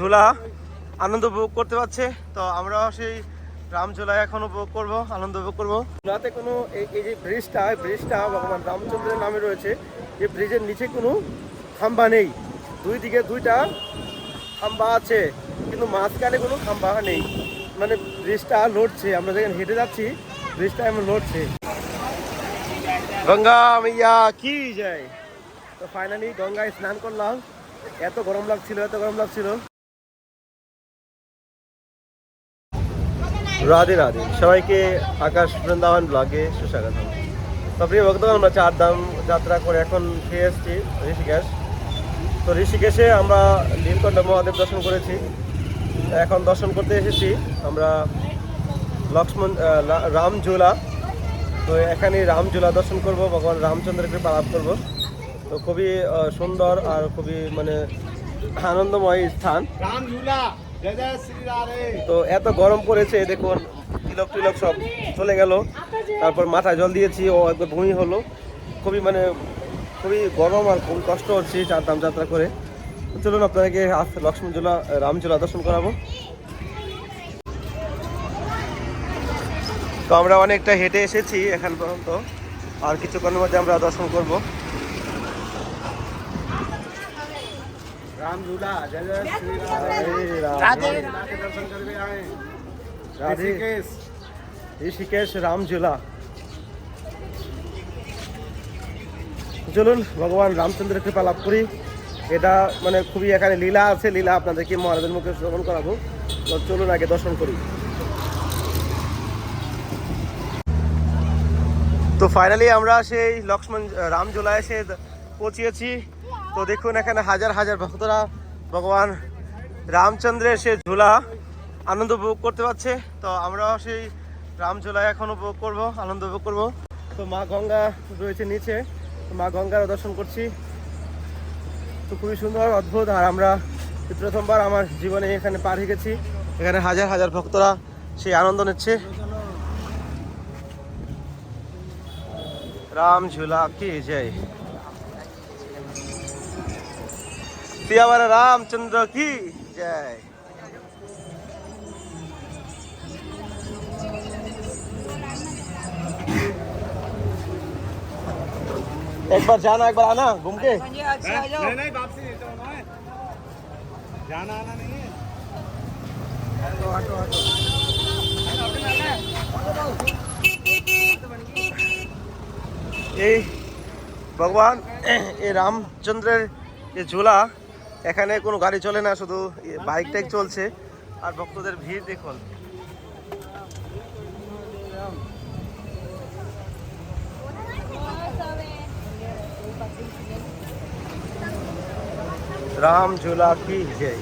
ঝোলা আনন্দ উপভোগ করতে পারছে। তো আমরা সেই রামঝোলায় এখন উপভোগ করব আনন্দ উপভোগ করব। ঝোলাতে কোনো এই যে ব্রিজটা ব্রিজটা ভগবান রামচন্দ্রের নামে রয়েছে। এই ব্রিজের নিচে কোনো খাম্বা নেই। দুই দিকে দুইটা খাম্বা আছে কিন্তু মাঝখানে কোনো খাম্বা নেই। মানে ব্রিজটা লড়ছে আমরা যেখানে হেঁটে যাচ্ছি ব্রিজটা এমন লড়ছে। গঙ্গা মাইয়া কি যায় তো ফাইনালি গঙ্গায় স্নান করলাম। এত গরম লাগছিল এত গরম লাগছিল। রাধে রাধে। সবাইকে আকাশ বৃন্দাবন ব্লগে সুস্বাগতম। তো প্রিয় ভক্তগণ আমরা চার ধাম যাত্রা করে এখন ফিরে এসেছি ঋষিকেশ। তো ঋষিকেশে আমরা নীলকণ্ঠ মহাদেব দর্শন করেছি। এখন দর্শন করতে এসেছি আমরা লক্ষ্মণ রামঝোলা। তো এখানে রামঝোলা দর্শন করব, ভগবান রামচন্দ্রের কৃপা লাভ করব। তো খুবই সুন্দর আর খুবই মানে আনন্দময় স্থান। রাম তো এত গরম পড়েছে, দেখুন, তিলক টিলক সব চলে গেল। তারপর মাথায় জল দিয়েছি, ও একবার ভূমি হলো। খুবই মানে খুবই গরম আর খুবই কষ্ট হচ্ছে চারধাম যাত্রা করে। চলুন আপনাদেরকে আজ লক্ষ্মণঝোলা রামঝোলা দর্শন করাবো। তো আমরা অনেকটা হেঁটে এসেছি এখান পর্যন্ত। আর কিছুক্ষণের মধ্যে আমরা দর্শন করব। राम झूला जय जय श्री রাধে राधे के दर्शन करके आए রাধে ऋषिकेश ঋষিকেশ রামঝোলা চলুন ভগবান রামচন্দ্রের কৃপা লাভ করি এটা মানে খুবই এখানে লীলা আছে লীলা আপনাদেরকে মহারাজের মুখে শ্রবণ করাবো তো চলুন আগে দর্শন করি তো ফাইনালি আমরা সেই লক্ষ্মণ রামঝোলা এসে পৌঁছিয়েছি তো দেখুন এখানে হাজার হাজার ভক্তরা ভগবান রামচন্দ্রের সে ঝোলা আনন্দ উপভোগ করতে পারছে। তো আমরাও সেই রামঝোলায় এখন উপভোগ করব, আনন্দ উপভোগ করব। তো মা গঙ্গা রয়েছে নিচে। মা গঙ্গার দর্শন করছি। তো খুবই সুন্দর, অদ্ভুত। আর আমরা প্রথমবার আমার জীবনে এখানে পার হয়ে গেছি। এখানে হাজার হাজার ভক্তরা সেই আনন্দ নিচ্ছে। রাম ঝুলা কি জয়। सियावर रामचंद्र की जय। एक बार जाना एक बार आना घूम के। नहीं नहीं जाना आना नहीं है। ये भगवान ये रामचंद्र ये झूला। এখানে কোনো গাড়ি চলে না শুধু বাইক টাইক চলছে আর ভক্তদের ভিড় দেখুন রাম ঝোলা কি জয়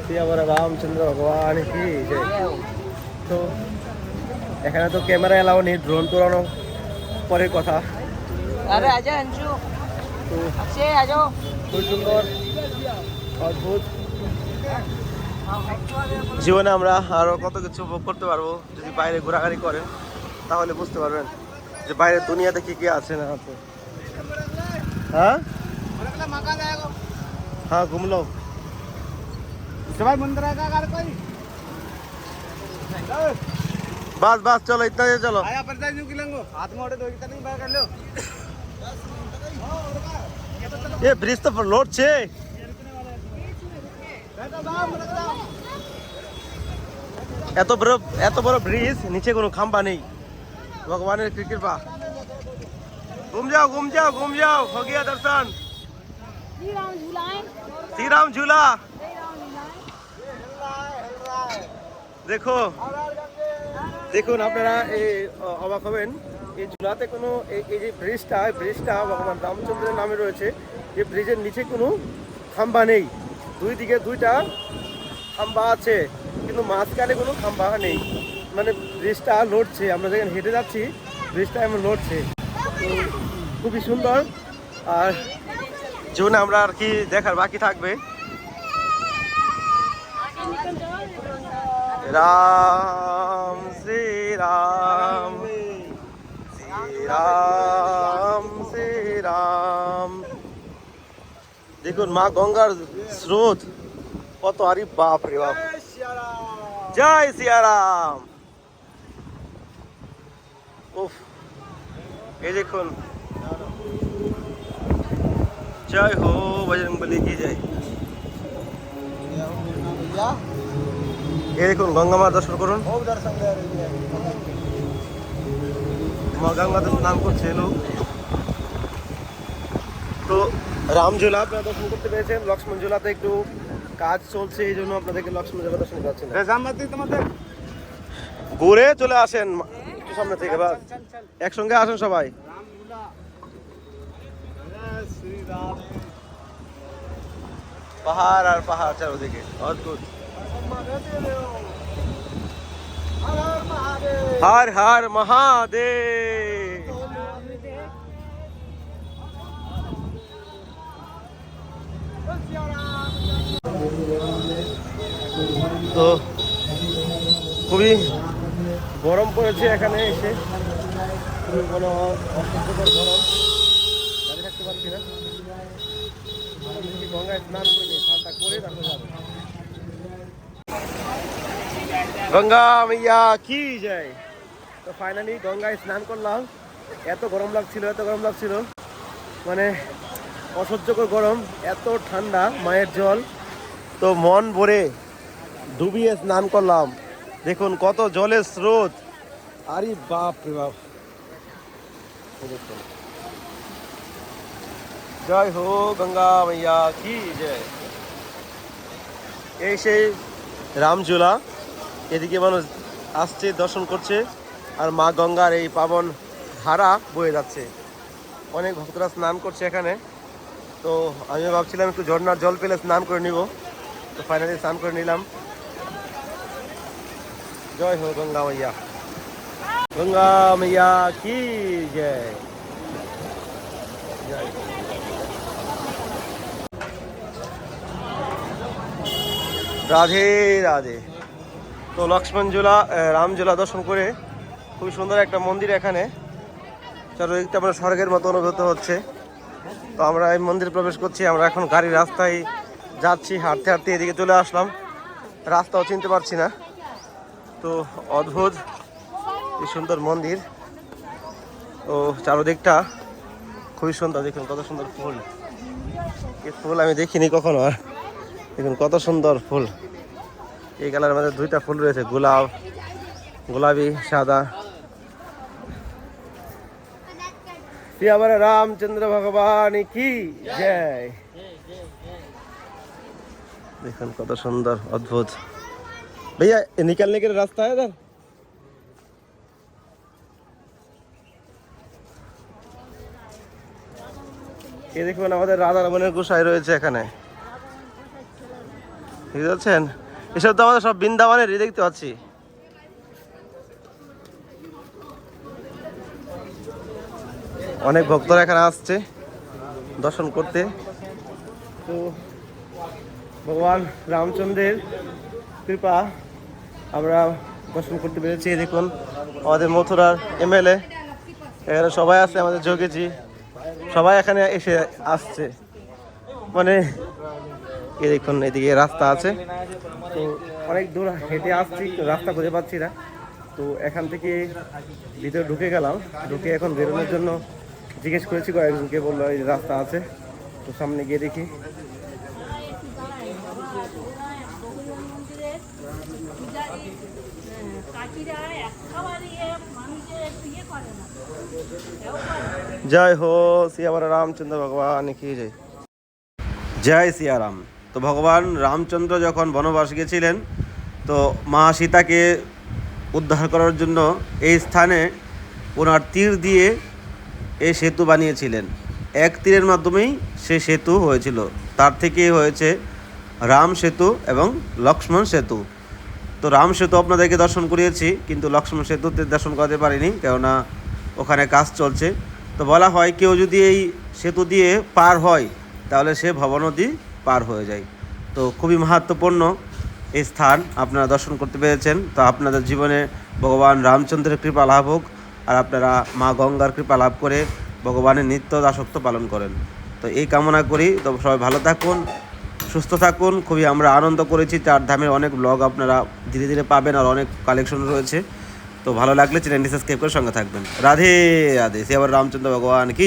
শ্রী আমার রামচন্দ্র ভগবান কি জয় তো এখানে তো ক্যামেরা এলাও নেই ড্রোন তোলানো পরের কথা अरे आजा अंशु তো अक्षय आ जाओ খুব সুন্দর অদ্ভুত জীবনে আমরা আরো কত কিছু উপভোগ করতে পারবো যদি বাইরে ঘোরাঘুরি করেন তাহলে বুঝতে পারবেন যে বাইরের দুনিয়াতে কি কি আছে না আছে হ্যাঁ मकान जाएगा হ্যাঁ ঘুমলো सवाई मंदिर आएगा अगर कोई বাস বাস চলো ইত্যাদি চলো आया परिचय न्यू किलेंगो हाथ में उठे दो कितना नहीं बाहर कर लो ఏ బ్రిజ్ తో లోడ్ చే এত বড় এত বড় ব্রিজ, নিচে কোনো খাম্বা নেই। ভগবানের কৃপা। ঘুম যাও ঘুম যাও ঘুম যাও ফগিয়া দর্শন। শ্রীরাম ঝুলা। দেখো, দেখুন আপনারা এই অবাক হবেন। এই ঝুলাতে কোনো এই যে ব্রিজটা ব্রিজটা ভগবান রামচন্দ্রের নামে রয়েছে, এই ব্রিজের নিচে কোনো খাম্বা নেই। দুই দিকে দুইটা খাম্বা আছে, কিন্তু মাঝখানে কোনো খাম্বা নেই। মানে ব্রিজটা লড়ছে আমরা যেখানে হেঁটে যাচ্ছি ব্রিজটা এমন লড়ছে খুবই সুন্দর। আর জীবনে আমরা আর কি দেখার বাকি থাকবে। রাম, শ্রী রাম। রাম শ্রী রাম দেখুন মা গঙ্গার স্রোত কত আরি বাপ রে বাপ। জয় সিয়ারাম উফ এই দেখুন। জয় হো বজরং বলি কি জয়। এই দেখুন গঙ্গা মার দর্শন করুন। দর্শন মা গঙ্গাতে স্নান করছে লোক তো রামঝোলা আপনারা দর্শন করতে পেরেছেন লক্ষ্মণ ঝোলাতে একটু কাজ চলছে এই জন্য আপনাদেরকে লক্ষ্মণ ঝোলা দর্শন তোমাদের। ঘুরে চলে আসেন একটু সামনে থেকে বা একসঙ্গে আসেন সবাই। শ্রী পাহাড় আর পাহাড় চারোদিকে। অদ্ভুত। হর হর মহাদেব। তো খুবই গরম পড়েছে এখানে এসে। খুবই গরম। গঙ্গায় স্নান করে স্নানটা করে তারপর। গঙ্গা মাইয়া কি যায়? তো ফাইনালি গঙ্গায় স্নান করলাম। এত গরম লাগছিল, এত গরম লাগছিল। মানে অসহ্যকর গরম, এত ঠান্ডা, মায়ের জল। তো মন ভরে ডুবিয়ে স্নান করলাম। দেখুন কত জলের স্রোত। আরে বাপ রে বাপ। জয় হো গঙ্গা মাইয়া কি জয় এই সেই রামঝুলা। এদিকে মানুষ আসছে, দর্শন করছে, আর মা গঙ্গার এই পাবন ধারা বয়ে যাচ্ছে। অনেক ভক্তরা স্নান করছে এখানে। তো আমি ভাবছিলাম একটু ঝর্ণার জল পেলে স্নান করে নিব। তো ফাইনালি স্নান করে নিলাম। জয় হো গঙ্গা মাইয়া। গঙ্গা মাইয়া কি জয়। রাধে রাধে। তো লক্ষ্মণ জোলা রামজোলা দর্শন করে খুবই সুন্দর একটা মন্দির এখানে। চারিদিকটা আমরা স্বর্গের মতো অনুভূত হচ্ছে। তো আমরা এই মন্দিরে প্রবেশ করছি, আমরা এখন গাড়ির রাস্তায় যাচ্ছি, হাঁটতে হাঁটতে এদিকে চলে আসলাম। রাস্তাও চিনতে পারছি না। তো অদ্ভুত এই সুন্দর মন্দির। তো চারদিকটা খুবই সুন্দর, দেখুন কত সুন্দর ফুল। এই ফুল আমি দেখিনি কখনো, আর দেখুন কত সুন্দর ফুল। এই কালারের মধ্যে দুইটা ফুল রয়েছে গোলাপ গোলাপি সাদা শ্রী আবার রামচন্দ্র ভগবান কি জয় দেখুন কত সুন্দর অদ্ভুত भैया ये निकलने के लिए रास्ता है इधर এ দেখবেন আমাদের রাধা রমণের গোসাই রয়েছে এখানে বুঝতে পারছেন এসব তো আমাদের সব বৃন্দাবনেরই দেখতে পাচ্ছি। অনেক ভক্তরা এখানে আসছে দর্শন করতে। তো ভগবান রামচন্দ্রের কৃপা আমরা দর্শন করতে পেরেছি। দেখুন, আমাদের মথুরার এমএলএ। এখানে সবাই আছে, আমাদের যোগেজি। সবাই এখানে এসে আসছে। মানে দেখুন, এদিকে রাস্তা আছে। তো অনেক দূর হেঁটে আসছি, রাস্তা খুঁজে পাচ্ছি না। তো এখান থেকে ভিতরে ঢুকে গেলাম। ঢুকে এখন বেরোনোর জন্য জিজ্ঞেস করেছি কয়েকজনকে বলল এই রাস্তা আছে। তো সামনে গিয়ে দেখি। জয় হো সিয়াবার রামচন্দ্র ভগবান, কি জয়। জয় সিয়ারাম তো ভগবান রামচন্দ্র যখন বনবাস গেছিলেন, তো মা সীতাকে উদ্ধার করার জন্য এই স্থানে ওনার তীর দিয়ে এই সেতু বানিয়েছিলেন। এক তীরের মাধ্যমেই সে সেতু হয়েছিল। তার থেকেই হয়েছে রাম সেতু এবং লক্ষ্মণ সেতু। তো রাম সেতু আপনাদেরকে দর্শন করিয়েছি, কিন্তু লক্ষ্মণ সেতুতে দর্শন করাতে পারিনি, কেননা ওখানে কাজ চলছে। তো বলা হয় কেউ যদি এই সেতু দিয়ে পার হয়, তাহলে সে ভবনদী পার হয়ে যায়। তো খুবই মাহাত্মপূর্ণ এই স্থান আপনারা দর্শন করতে পেরেছেন। তো আপনাদের জীবনে ভগবান রামচন্দ্রের কৃপা লাভ হোক আর আপনারা মা গঙ্গার কৃপা লাভ করে ভগবানের নিত্য দাসত্ব পালন করেন। তো এই কামনা করি। তো সবাই ভালো থাকুন, সুস্থ থাকুন। খুবই আমরা আনন্দ করেছি। চার ধামের অনেক ব্লগ আপনারা ধীরে ধীরে পাবেন আর অনেক কালেকশন রয়েছে। তো ভালো লাগলে চ্যানেলটি সাবস্ক্রাইব করে সঙ্গে থাকবেন। রাধে রাধে। সে আবার রামচন্দ্র ভগবান কি